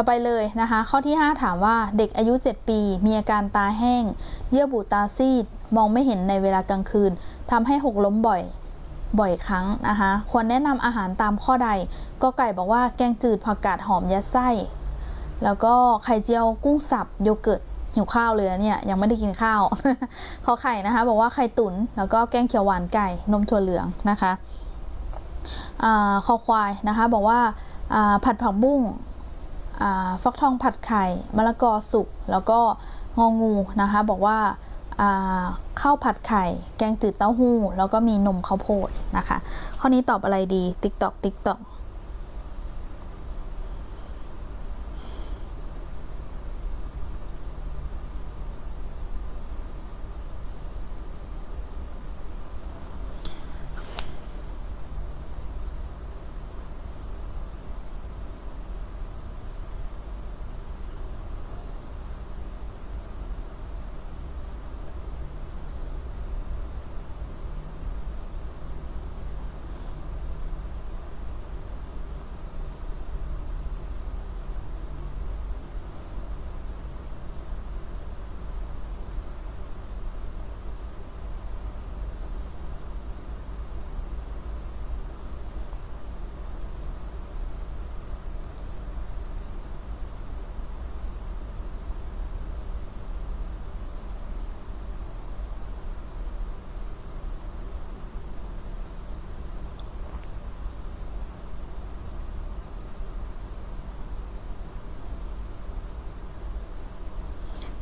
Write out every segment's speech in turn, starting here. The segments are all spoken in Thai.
ต่อไปเลยนะคะ ข้อที่ 5 ถามว่าเด็กอายุ 7 ปี มีอาการตาแห้ง เยื่อบุตาซีด มองไม่เห็นในเวลากลางคืนทำให้หกล้มบ่อยบ่อยครั้งนะคะควรแนะนำอาหารตามข้อใดก็ไก่บอกว่าแกงจืดผักกาดหอมยัดไส้ แล้วก็ไข่เจียวกุ้งสับโยเกิร์ตหิวข้าวเลยเนี่ยยังไม่ได้กินข้าวขอไข่นะคะ บอกว่าไข่ตุ๋นแล้วก็แกงเขียวหวานไก่นมถั่วเหลืองนะคะอาคอควายนะคะ บอกว่าผัดผักบุ้ง ฟักทองผัดไข่มะละกอสุก แล้วก็งองูนะคะ บอกว่าอ่าข้าวผัดไข่ แกงจืดเต้าหู้ แล้วก็มีนมข้าวโพดนะคะ ข้อนี้ตอบอะไรดี ติ๊กตอกติ๊กตอก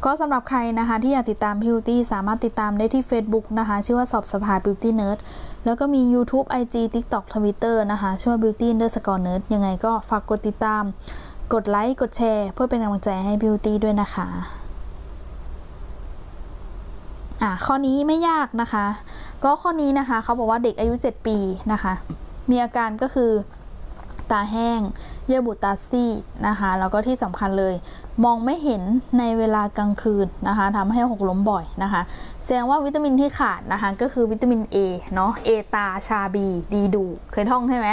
ก็สำหรับใครนะคะที่อยากติดตาม Beauty สามารถติดตามได้ที่ Facebook นะคะ ชื่อว่าสอบสภา Beauty Nerd แล้วก็มี YouTube IG TikTok Twitter นะคะชื่อว่า Beauty Underscore Nerd ยังไงก็ฝากกดติดตาม กดไลค์กดแชร์ เพื่อเป็นกำลังใจให้ Beauty ด้วยนะคะอะข้อนี้ไม่ยากนะคะ ก็ข้อนี้นะคะเขาบอกว่าเด็กอายุ 7 ปีนะคะ มีอาการก็คือตาแห้ง เยื่อบุตาซีดนะคะแล้วก็ที่สำคัญเลย มองไม่เห็นในเวลากลางคืนนะคะทำให้หกล้มบ่อยนะคะ แสดงว่าวิตามินที่ขาดนะคะก็คือวิตามิน A เนาะ A ตาชาบีดีดู เคยท่องใช่ไหม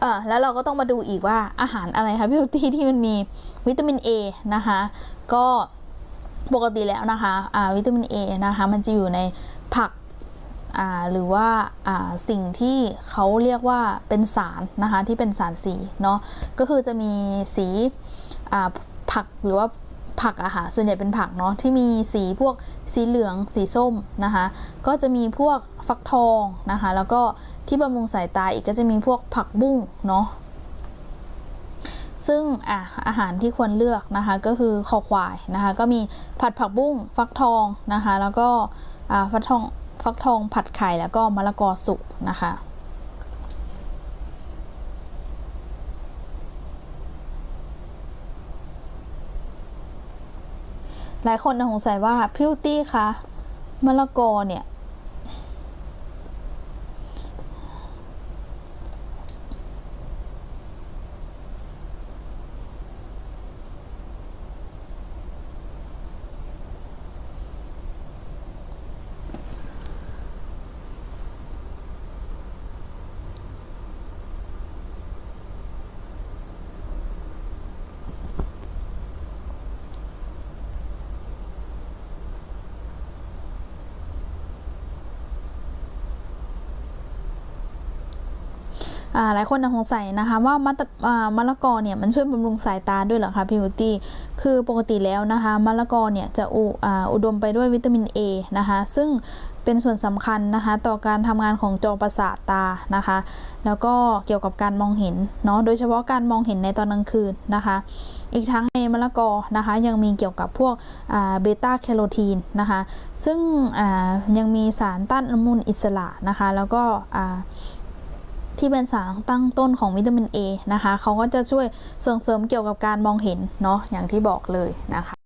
เออแล้วเราก็ต้องมาดูอีกว่าอาหารอะไรคะพี่รุตี้ที่มันมีวิตามิน A นะคะก็ปกติแล้วนะคะอ่าวิตามิน A นะคะมันจะอยู่ในผัก หรือว่าาสิ่งที่เขาเรียกว่าเป็นสารนะคะที่เป็นสารสีเนาะก็คือจะมีสีผักหรือว่าผักอะค่ะส่วนใหญ่เป็นผักเนาะที่มีสีพวกสีเหลืองสีส้มนะคะก็จะมีพวกฟักทองนะคะแล้วก็ที่บำรุงสายตาอีกก็จะมีพวกผักบุ้งเนาะซึ่งอะอาหารที่ควรเลือกนะคะก็คือคอควายนะคะก็มีผัดผักบุ้งฟักทองนะคะแล้วก็อ่าฟักทอง ฟักทองผัดไข่แล้วก็มะละกอสุกนะคะหลายคนสงสัยว่าพิวตี้คะมะละกอเนี่ย หลายคนสงสัยนะคะว่ามะมะละกอเนี่ยมันช่วยบำรุงสายตาด้วยเหรอคะพี่บิวตี้คือปกติแล้วนะคะมะละกอเนี่ยจะอุอ่าอุดมไปด้วยวิตามิน A นะคะซึ่งเป็นส่วนสำคัญนะคะต่อการทำงานของจอประสาทตานะคะ แล้วก็เกี่ยวกับการมองเห็นเนาะโดยเฉพาะการมองเห็นในตอนกลางคืนนะคะอีกทั้งในมะละกอนะคะยังมีเกี่ยวกับพวกเบต้าแคโรทีนนะคะซึ่งยังมีสารต้านอนุมูลอิสระนะคะแล้วก็ ที่เป็นสารตั้งต้นของวิตามิน A นะคะเขาก็จะช่วยส่งเสริมเกี่ยวกับการมองเห็นเนาะอย่างที่บอกเลยนะคะ